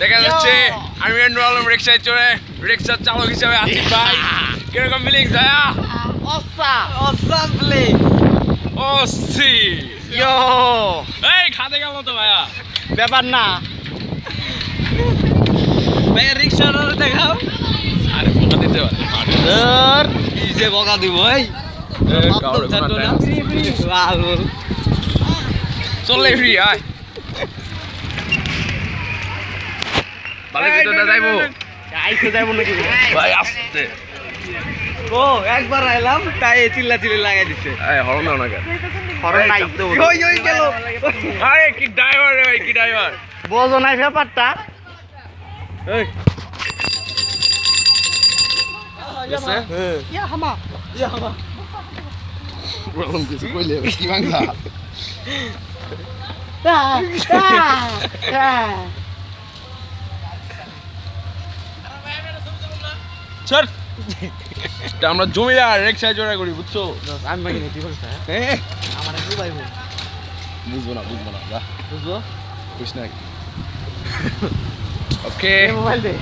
দেখা যাচ্ছে আমি এন্ড্রু আলম রিক্সায় চড়ে রিক্সার চালক হিসেবে আছি ভাই। কীরকম ফিলিংস ভাইয়া? Awesome! Play. ও সি Yo. এই খাতে গেল তো ভাইয়া। ব্যাপার না। ভাইয়া রিক্সাটা দেখাও। আরে দিতে পারে কি যে বকা দিব ভাই কাউরে কোনো time আছে। চলে ফ্রি আয়। বাড়ির ভিতরে যাইবো। আইসে যাইবো নাকি? ভাই আসতে। ও একবার আইলাম তাই চিল্লা চিল্লি লাগাই দিছে। এই হরন না কেন? হরণ নাই ওই ওই গেল। আরে কি ড্রাইভার রে ভাই কি ড্রাইভার বোঝো নাই ব্যাপারটা। এই। গেছে ইয়া হামা ইয়া হামা বললাম কিছু কইলে কি বাংলা? স্যার। এটা আমরা জমিদার রিক্সায় জোড়া করি বুঝছ? আমি ভাই কি করছ হ্যাঁ? আমার কি ভাই বুঝব না বুঝব না যা। বুঝছ বুঝ না ওকে মোবাইল দে।